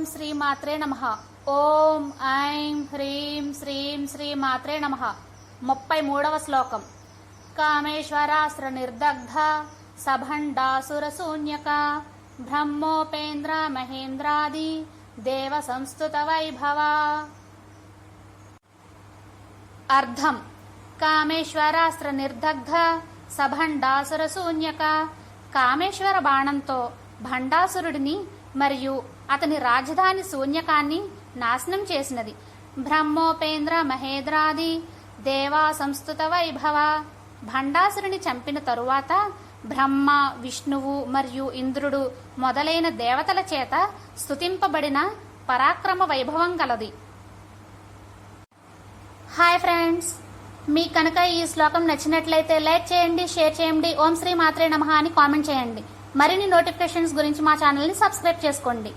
ఓం శ్రీ మాత్రే నమ. ఓం ఐం హ్రీం శ్రీం శ్రీ మాత్రే నమ. ముప్పై మూడవ శ్లోకం. కామేశ్వరాస్త్ర నిర్దగ్ధ సభండాసురశూన్యక బ్రహ్మోపేంద్ర మహేంద్రాది దేవ సంస్థుత వైభవ. అర్థం. కామేశ్వరాస్త్ర నిర్దగ్ధ సభండాసుర శూన్యక కామేశ్వర బాణంతో భండాసురుడిని మరియు అతని రాజధాని శూన్యకాన్ని నాశనం చేసినది. బ్రహ్మోపేంద్ర మహేంద్రాది దేవా సంస్థుత వైభవ భండాసురుని చంపిన తరువాత బ్రహ్మ విష్ణువు మరియు ఇంద్రుడు మొదలైన దేవతల చేత స్తుతింపబడిన పరాక్రమ వైభవం కలది. Hi friends. మీకు కనుక ఈ శ్లోకం నచ్చినట్లయితే లైక్ చేయండి షేర్ చేయండి ఓం శ్రీ మాత్రే నమః అని కామెంట్ చేయండి. మరిన్ని నోటిఫికేషన్స్ గురించి మా ఛానల్ని సబ్స్క్రైబ్ చేసుకోండి.